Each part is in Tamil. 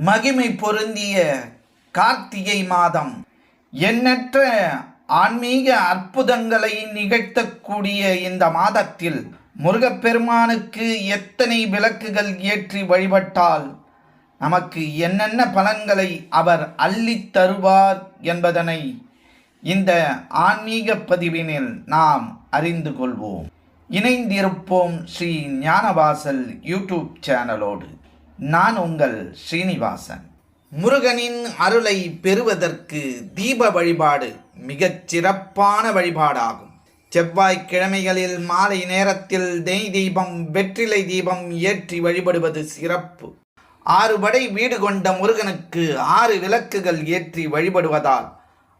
மகிமை பொருந்திய கார்த்திகை மாதம். எண்ணற்ற ஆன்மீக அற்புதங்களை நிகழ்த்தக்கூடிய இந்த மாதத்தில் முருகப்பெருமானுக்கு எத்தனை விளக்குகள் ஏற்றி வழிபட்டால் நமக்கு என்னென்ன பலன்களை அவர் அள்ளித் தருவார் என்பதனை இந்த ஆன்மீக பதிவினில் நாம் அறிந்து கொள்வோம். இணைந்திருப்போம் ஸ்ரீ ஞானவாசல் யூடியூப் சேனலோடு. நான் உங்கள் ஸ்ரீனிவாசன் முருகனின் அருளை பெறுவதற்கு தீப வழிபாடு மிகச் சிறப்பான வழிபாடாகும். செவ்வாய்க்கிழமைகளில் மாலை நேரத்தில் நெய் தீபம் வெற்றிலை தீபம் ஏற்றி வழிபடுவது சிறப்பு. ஆறு படை வீடு கொண்ட முருகனுக்கு ஆறு விளக்குகள் ஏற்றி வழிபடுவதால்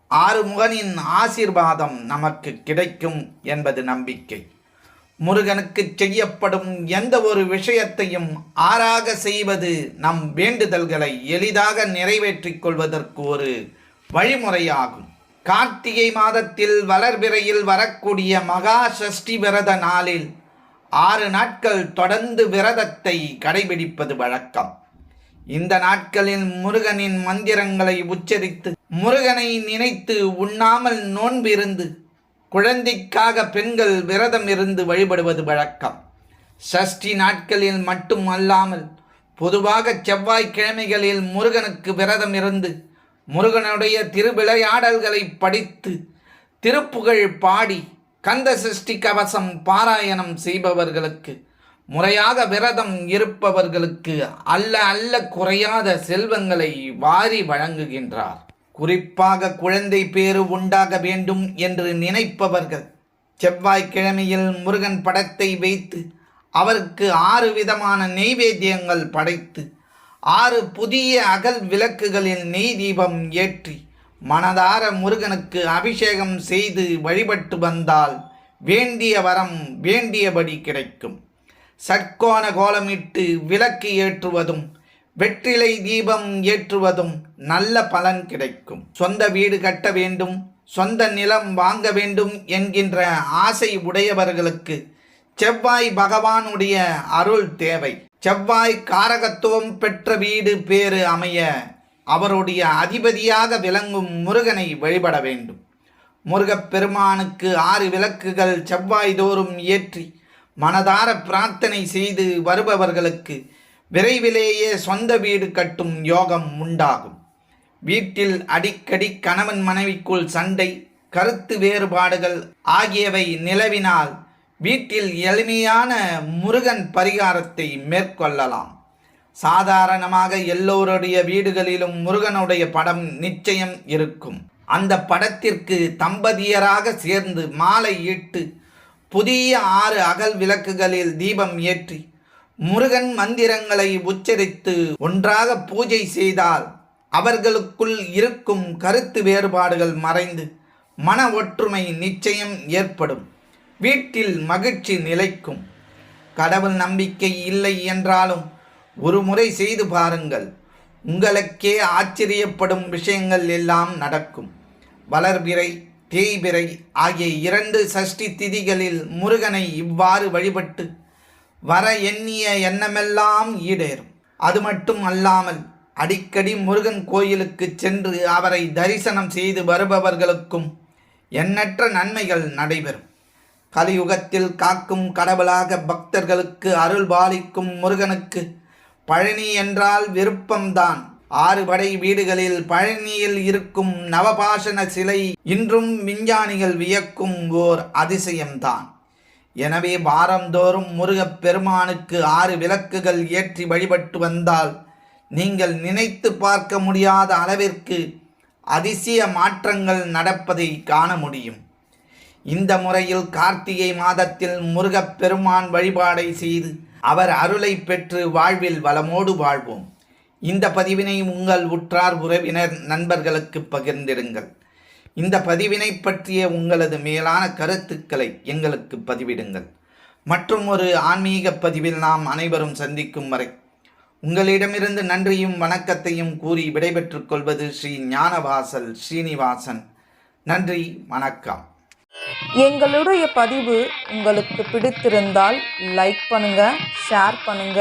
ஆறு முகனின் ஆசீர்வாதம் நமக்கு கிடைக்கும் என்பது நம்பிக்கை. முருகனுக்கு செய்யப்படும் எந்த ஒரு விஷயத்தையும் ஆறாக செய்வது நம் வேண்டுதல்களை எளிதாக நிறைவேற்றிக் கொள்வதற்கு ஒரு வழிமுறையாகும். கார்த்திகை மாதத்தில் வளர்பிறையில் வரக்கூடிய மகா சஷ்டி விரத நாளில் ஆறு நாட்கள் தொடர்ந்து விரதத்தை கடைபிடிப்பது வழக்கம். இந்த நாட்களில் முருகனின் மந்திரங்களை உச்சரித்து முருகனை நினைத்து உண்ணாமல் நோன்பிருந்து குழந்தைக்காக பெண்கள் விரதம் இருந்து வழிபடுவது வழக்கம். சஷ்டி நாட்களில் மட்டும் அல்லாமல் பொதுவாக செவ்வாய்க்கிழமைகளில் முருகனுக்கு விரதம் இருந்து முருகனுடைய திருவிளையாடல்களை படித்து திருப்புகழ் பாடி கந்த சஷ்டி கவசம் பாராயணம் செய்பவர்களுக்கு முறையாக விரதம் இருப்பவர்களுக்கு அல்ல அல்ல குறையாத செல்வங்களை வாரி வழங்குகின்றார். குறிப்பாக குழந்தை பேறு உண்டாக வேண்டும் என்று நினைப்பவர்கள் செவ்வாய்க்கிழமையில் முருகன் படத்தை வைத்து அவருக்கு ஆறு விதமான நெய்வேத்தியங்கள் படைத்து ஆறு புதிய அகல் விளக்குகளில் நெய் தீபம் ஏற்றி மனதார முருகனுக்கு அபிஷேகம் செய்து வழிபட்டு வந்தால் வேண்டிய வரம் வேண்டியபடி கிடைக்கும். சட்கோண கோலமிட்டு விளக்கு ஏற்றுவதும் வெற்றிலை தீபம் ஏற்றுவதும் நல்ல பலன் கிடைக்கும். சொந்த வீடு கட்ட வேண்டும் சொந்த நிலம் வாங்க வேண்டும் என்கின்ற ஆசை உடையவர்களுக்கு செவ்வாய் பகவானுடைய அருள் தேவை. செவ்வாய் காரகத்துவம் பெற்ற வீடு பேறு அமைய அவருடைய அதிபதியாக விளங்கும் முருகனை வழிபட வேண்டும். முருகப்பெருமானுக்கு ஆறு விளக்குகள் செவ்வாய் தோறும் ஏற்றி மனதார பிரார்த்தனை செய்து வருபவர்களுக்கு விரைவிலேயே சொந்த வீடு கட்டும் யோகம் உண்டாகும். வீட்டில் அடிக்கடி கணவன் மனைவிக்குள் சண்டை கருத்து வேறுபாடுகள் ஆகியவை நிலவினால் வீட்டில் எளிமையான முருகன் பரிகாரத்தை மேற்கொள்ளலாம். சாதாரணமாக எல்லோருடைய வீடுகளிலும் முருகனுடைய படம் நிச்சயம் இருக்கும். அந்த படத்திற்கு தம்பதியராக சேர்ந்து மாலை இட்டு புதிய ஆறு அகல் விளக்குகளில் தீபம் ஏற்றி முருகன் மந்திரங்களை உச்சரித்து ஒன்றாக பூஜை செய்தால் அவர்களுக்குள் இருக்கும் கருத்து வேறுபாடுகள் மறைந்து மன ஒற்றுமை நிச்சயம் ஏற்படும். வீட்டில் மகிழ்ச்சி நிலைக்கும். கடவுள் நம்பிக்கை இல்லை என்றாலும் ஒரு முறை செய்து பாருங்கள். உங்களுக்கே ஆச்சரியப்படும் விஷயங்கள் எல்லாம் நடக்கும். வளர்பிறை தேய்பிறை ஆகிய இரண்டு சஷ்டி திதிகளில் முருகனை இவ்வாறு வழிபட்டு வர எண்ணிய எண்ணமெல்லாம் ஈடேறும். அது மட்டும் அல்லாமல் அடிக்கடி முருகன் கோயிலுக்கு சென்று அவரை தரிசனம் செய்து வருபவர்களுக்கும் எண்ணற்ற நன்மைகள் நடைபெறும். கலியுகத்தில் காக்கும் கடவுளாக பக்தர்களுக்கு அருள் பாலிக்கும் முருகனுக்கு பழனி என்றால் விருப்பம்தான். ஆறு படை வீடுகளில் பழனியில் இருக்கும் நவபாஷண சிலை இன்றும் விஞ்ஞானிகள் வியக்கும் ஓர் அதிசயம்தான். எனவே வாரந்தோறும் முருகப் பெருமானுக்கு ஆறு விளக்குகள் ஏற்றி வழிபட்டு வந்தால் நீங்கள் நினைத்து பார்க்க முடியாத அளவிற்கு அதிசய மாற்றங்கள் நடப்பதை காண முடியும். இந்த முறையில் கார்த்திகை மாதத்தில் முருகப் பெருமான் வழிபாடை செய்து அவர் அருளை பெற்று வாழ்வில் வளமோடு வாழ்வோம். இந்த பதிவினை உங்கள் உற்றார் உறவினர் நண்பர்களுக்கு பகிர்ந்திடுங்கள். இந்த பதிவினை பற்றிய உங்களது மேலான கருத்துக்களை எங்களுக்கு பதிவிடுங்கள். மற்றும் ஒரு ஆன்மீக பதிவில் நாம் அனைவரும் சந்திக்கும் வரை உங்களிடமிருந்து நன்றியும் வணக்கத்தையும் கூறி விடைபெற்றுக் கொள்வது ஸ்ரீ ஞானவாசல் ஸ்ரீனிவாசன். நன்றி வணக்கம். எங்களுடைய பதிவு உங்களுக்கு பிடித்திருந்தால் லைக் பண்ணுங்க ஷேர் பண்ணுங்க